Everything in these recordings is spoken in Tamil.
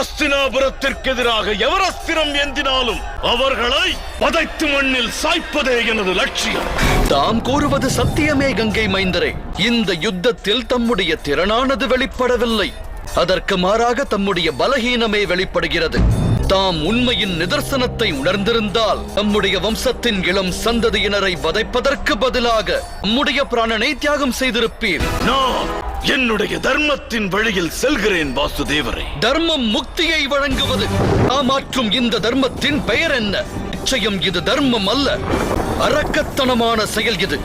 அஸ்தினாபுரத்திற்கு எதிராக எவர் அஸ்திரம் ஏந்தினாலும் அவர்களை பதைத்து மண்ணில் சாய்ப்பதே எனது லட்சியம். தாம் கூறுவது சத்தியமே கங்கை மைந்தரே. இந்த யுத்தத்தில் தம்முடைய திறனானது வெளிப்படவில்லை. அதற்கு மாறாக தம்முடைய பலகீனமே வெளிப்படுகிறது. தாம் உண்மையின் நிதர்சனத்தை உணர்ந்திருந்தால் நம்முடைய வம்சத்தின் இளம் சந்ததியினரை வதைப்பதற்கு பதிலாக நம்முடைய பிராணனை தியாகம் செய்திருப்பீர். என்னுடைய தர்மத்தின் வழியில் செல்கிறேன் வாசுதேவரே. தர்மம் முக்தியை வழங்குவது. நாம் ஆற்றும் இந்த தர்மத்தின் பெயர் என்ன? நிச்சயம் இது தர்மம் அல்ல. அரக்கத்தனமான செயல் இது.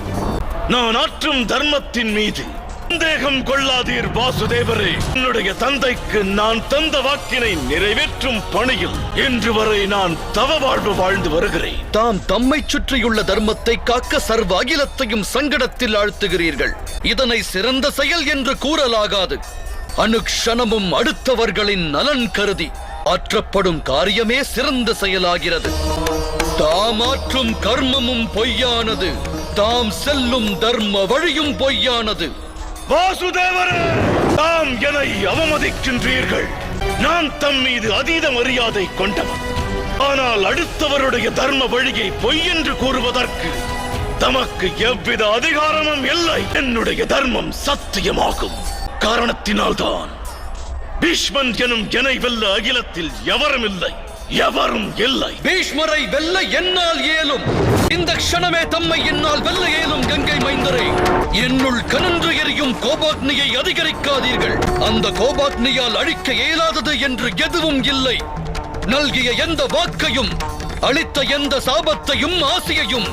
நான் ஆற்றும் தர்மத்தின் மீது. சந்தேகம் கொள்ளாதீர் வாசுதேவரே. என்னுடைய தந்தைக்கு நான் தந்த வாக்கினை நிறைவேற்றும் பணியில் இன்று வரை நான் தவ வாழ்வு வாழ்ந்து வருகிறேன். தாம் தம்மை சுற்றியுள்ள தர்மத்தை காக்க சர்வ அகிலத்தையும் சங்கடத்தில் ஆழ்த்துகிறீர்கள். இதனை சிறந்த செயல் என்று கூறலாகாது. அனுக்ஷணமும் அடுத்தவர்களின் நலன் கருதி ஆற்றப்படும் காரியமே சிறந்த செயலாகிறது. தாமாற்றும் கர்மமும் பொய்யானது. தாம் செல்லும் தர்ம வழியும் பொய்யானது. வாசுதேவரே தாம் என்னை அவமதிக்கின்றீர்கள். நான் தம் மீது அதீத மரியாதை கொண்டவன். ஆனால் அடுத்தவருடைய தர்ம வழியை பொய் என்று கூறுவதற்கு தமக்கு எவ்வித அதிகாரமும் இல்லை. என்னுடைய தர்மம் சத்தியமாகும். காரணத்தினால்தான் பீஷ்மன் எனும் எனை வெல்ல அகிலத்தில் எவரும் இல்லை. எவரும் இல்லை. பீஷ்மரை வெல்ல என்னால் இயலும். இந்த க்ஷணமே தம்மை என்னால் வெல்ல இயலும் கங்கை மைந்தரே. என்னுள் கனன்று எரியும் கோபாக்னியை அதிகரிக்காதீர்கள். அந்த கோபாக்னியால் அழிக்க இயலாதது என்று எதுவும் இல்லை. நல்கிய எந்த வாக்கையும் அளித்த எந்த சாபத்தையும் ஆசையையும்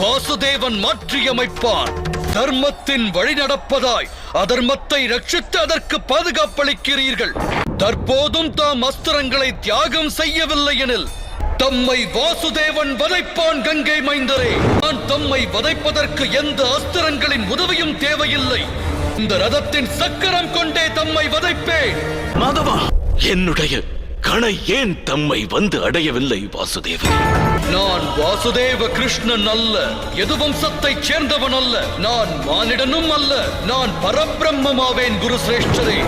வாசுதேவன் மாற்றியமைப்பான் தர்மத்தின் வழி நடப்பதாய் அதர்மத்தை ரட்சித்து அதற்கு பாதுகாப்பளிக்கிறீர்கள். தற்போதும் தாம் அஸ்திரங்களை தியாகம் செய்யவில்லை எனில் தம்மை வாசுதேவன் வதைப்பான் கங்கை மைந்தரே. நான் தம்மை வதைப்பதற்கு எந்த அஸ்திரங்களின் உதவியும் தேவையில்லை. இந்த ரதத்தின் சக்கரம் கொண்டே தம்மை வதைப்பேன். மாதவா என்னுடைய கணை ஏன் தம்மை வந்து அடையவில்லை வாசுதேவன்? நான் வாசுதேவ கிருஷ்ணன் அல்ல எது வம்சத்தைச் சேர்ந்தவன் அல்ல. நான் மானிடனும் அல்ல நான் பரபிரம்மமாவேன் குரு சிரேஷ்டரே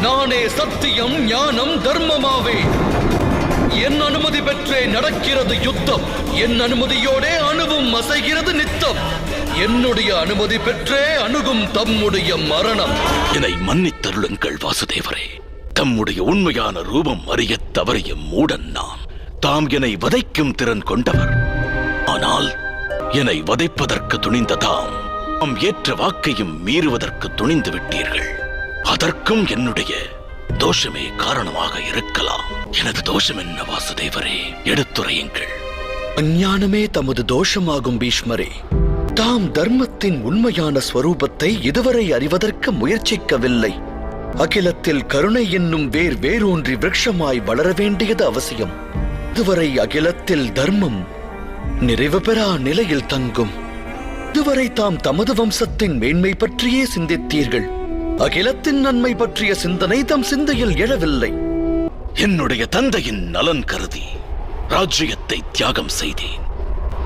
நானே சத்தியம் ஞானம் தர்மமாவே. என் அனுமதி பெற்றே நடக்கிறது யுத்தம். என் அனுமதியோடே அணுவும் அசைகிறது நித்தம். என்னுடைய அனுமதி பெற்றே அணுகும் தம்முடைய மரணம். என்னை மன்னித்தருளுங்கள் வாசுதேவரே. தம்முடைய உண்மையான ரூபம் அறியத் தவறிய மூடன் நான். தாம் என்னை வதைக்கும் திறன் கொண்டவர். ஆனால் என்னை வதைப்பதற்கு துணிந்த தாம் தாம் ஏற்ற வாக்கையும் மீறுவதற்கு துணிந்து விட்டீர்கள். அதற்கும் என்னுடைய தோஷமே காரணமாக இருக்கலாம். எனது தோஷம் என்ன வாசுதேவரே? எடுத்துரையுங்கள். அஞ்ஞானமே தமது தோஷமாகும் பீஷ்மரே. தாம் தர்மத்தின் உண்மையான ஸ்வரூபத்தை இதுவரை அறிவதற்கு முயற்சிக்கவில்லை. அகிலத்தில் கருணை என்னும் வேர் வேரூன்றி விரக்ஷமாய் வளர வேண்டியது அவசியம். இதுவரை அகிலத்தில் தர்மம் நிறைவு பெறா நிலையில் தங்கும். இதுவரை தாம் தமது வம்சத்தின் மேன்மை பற்றியே சிந்தித்தீர்கள். அகிலத்தின் நன்மை பற்றிய சிந்தனை தம் சிந்தையில் எழவில்லை. என்னுடைய தந்தையின் நலன் கருதி ராஜ்யத்தை தியாகம் செய்தேன்.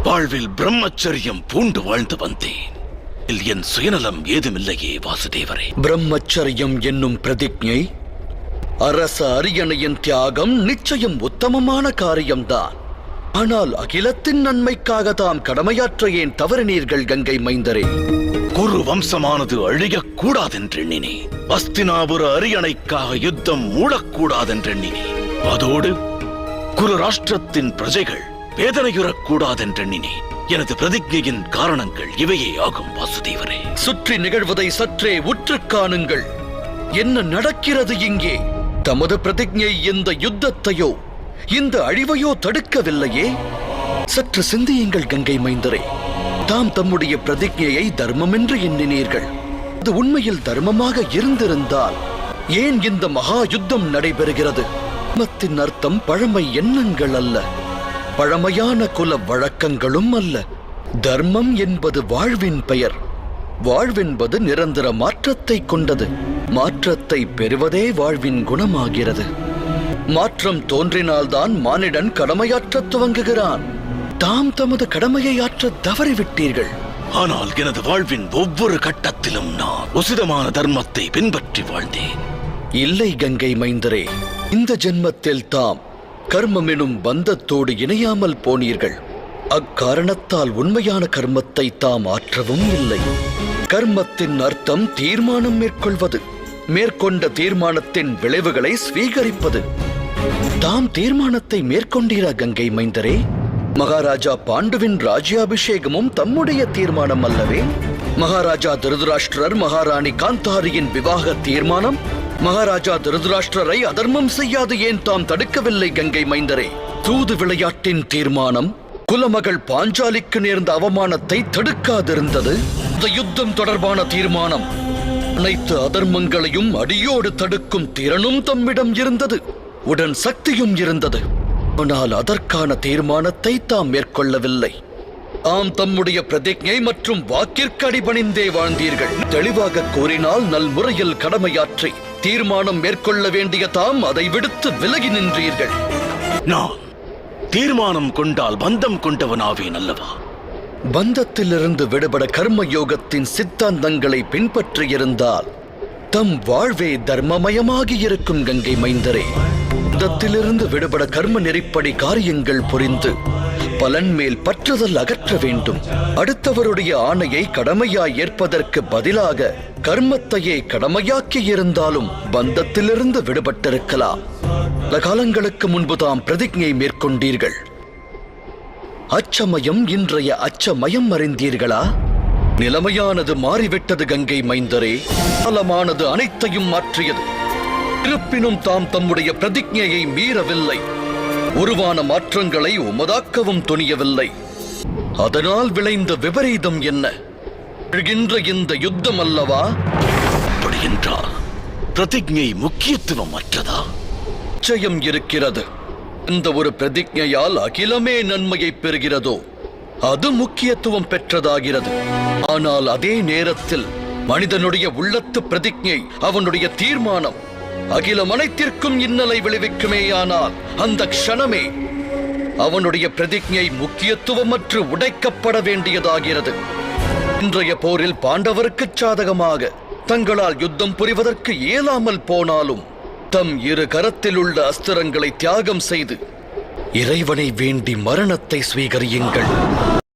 வாழ்வில் பிரம்மச்சரியம் பூண்டு வாழ்ந்து வந்தேன். இதில் என் சுயநலம் ஏதுமில்லையே வாசுதேவரே. பிரம்மச்சரியம் என்னும் பிரதிஜை அரச அரியணையின் தியாகம் நிச்சயம் உத்தமமான காரியம்தான். ஆனால் அகிலத்தின் நன்மைக்காக தாம் கடமையாற்ற ஏன் தவறினீர்கள் கங்கை மைந்தரே. குரு வம்சமானது அழியக்கூடாதென்றெண்ணினே அஸ்தினாபுர அரியணைக்காக யுத்தம் மூடக்கூடாதென்றெண்ணினே. அதோடு குரு ராஷ்டிரத்தின் பிரஜைகள் வேதனையுறக்கூடாதென்றெண்ணினே எனது பிரதிஜையின் காரணங்கள் இவையே ஆகும் வாசுதேவரே. சுற்றி நிகழ்வதை சற்றே உற்றுக் காணுங்கள். என்ன நடக்கிறது இங்கே? தமது பிரதிஜை இந்த யுத்தத்தையோ இந்த அழிவையோ தடுக்கவில்லையே? சற்று சிந்தியுங்கள் கங்கை மைந்தரே. தாம் தம்முடைய பிரதிஜையை தர்மம் என்று எண்ணினீர்கள். அது உண்மையில் தர்மமாக இருந்திருந்தால் ஏன் இந்த மகா யுத்தம் நடைபெறுகிறது? தர்மத்தின் அர்த்தம் பழமை எண்ணங்கள் அல்ல. பழமையான குல வழக்கங்களும் அல்ல. தர்மம் என்பது வாழ்வின் பெயர். வாழ்வென்பது நிரந்தர மாற்றத்தை கொண்டது. மாற்றத்தை பெறுவதே வாழ்வின் குணமாகிறது. மாற்றம் தோன்றினால்தான் மானிடன் கடமையாற்றத் துவங்குகிறான். தாம் தமது கடமையை ஆற்ற தவறிவிட்டீர்கள். ஆனால் எனது வாழ்வின் ஒவ்வொரு கட்டத்திலும் நான் உசிதமான தர்மத்தை பின்பற்றி வாழ்ந்தேன். இல்லை கங்கை மைந்தரே இந்த ஜென்மத்தில் தாம் கர்மம் எனும் பந்தத்தோடு இணையாமல் போனீர்கள். அக்காரணத்தால் உண்மையான கர்மத்தை தாம் ஆற்றவும் இல்லை. கர்மத்தின் அர்த்தம் தீர்மானம் மேற்கொள்வது மேற்கொண்ட தீர்மானத்தின் விளைவுகளை ஸ்வீகரிப்பது தாம் தீர்மானத்தை மேற்கொண்டீரா கங்கை மைந்தரே? மகாராஜா பாண்டுவின் ராஜ்யாபிஷேகமும் தம்முடைய தீர்மானம் அல்லவே? மகாராஜா திருதராஷ்டிரர் மகாராணி காந்தாரியின் விவாக தீர்மானம்? மகாராஜா திருதராஷ்டிரரை அதர்மம் செய்யாது ஏன் தாம் தடுக்கவில்லை கங்கை மைந்தரே? தூது விளையாட்டின் தீர்மானம்? குலமகள் பாஞ்சாலிக்கு நேர்ந்த அவமானத்தை தடுக்காதிருந்தது? இந்த யுத்தம் தொடர்பான தீர்மானம்? அனைத்து அதர்மங்களையும் அடியோடு தடுக்கும் திறனும் தம்மிடம் இருந்தது. உடன் சக்தியும் இருந்தது. ஆனால் அதற்கான தீர்மானத்தை தாம் மேற்கொள்ளவில்லை. ஆம் தம்முடைய பிரதிஜை மற்றும் வாக்கிற்கு அடிபணிந்தே வாழ்ந்தீர்கள். தெளிவாக கூறினால் நல் முறையில் கடமையாற்றி தீர்மானம் மேற்கொள்ள வேண்டிய தாம் அதை விடுத்து விலகி நின்றீர்கள். நான் தீர்மானம் கொண்டால் பந்தம் கொண்டவனாவேன் அல்லவா? பந்தத்திலிருந்து விடுபட கர்ம யோகத்தின் சித்தாந்தங்களை பின்பற்றியிருந்தால் தம் வாழ்வே தர்மமயமாகி இருக்கும் கங்கை மைந்தரே. பந்தத்திலிருந்து விடுபட கர்ம நெறிப்படி காரியங்கள் புரிந்து பலன் மேல் பற்றுதல் அகற்ற வேண்டும். அடுத்தவருடைய ஆணையை கடமையாய் ஏற்பதற்கு பதிலாக கர்மத்தையே கடமையாக்கி இருந்தாலும் பந்தத்திலிருந்து விடுபட்டிருக்கலாம். பல காலங்களுக்கு முன்பு தாம் பிரதிஜை மேற்கொண்டீர்கள். அச்சமயம் இன்றைய அச்சமயம் அறிந்தீர்களா? நிலைமையானது மாறிவிட்டது கங்கை மைந்தரே. காலமானது அனைத்தையும் மாற்றியது. இருப்பினும் தாம் தம்முடைய பிரதிஜையை மீறவில்லை. உருவான மாற்றங்களை உமதாக்கவும் துணியவில்லை. அதனால் விளைந்த விபரீதம் என்ன? எழுகின்ற இந்த யுத்தம் அல்லவா அப்படி என்றால் பிரதிஜை முக்கியத்துவம் அற்றதா நிச்சயம் இருக்கிறது. இந்த ஒரு பிரதிஜையால் அகிலமே நன்மையை பெறுகிறதோ அது முக்கியத்துவம் பெற்றதாகிறது. ஆனால் அதே நேரத்தில் மனிதனுடைய உள்ளத்து பிரதிஜை அவனுடைய தீர்மானம் அகிலம் அனைத்திற்கும் இன்னலை விளைவிக்குமேயானால் அந்த க்ஷணமே அவனுடைய பிரதிஜை முக்கியத்துவமற்று உடைக்கப்பட வேண்டியதாகிறது. இன்றைய போரில் பாண்டவருக்கு சாதகமாக தங்களால் யுத்தம் புரிவதற்கு இயலாமல் போனாலும் தம் இரு கரத்தில் உள்ள அஸ்திரங்களை தியாகம் செய்து இறைவனை வேண்டி மரணத்தை சுவீகரியுங்கள்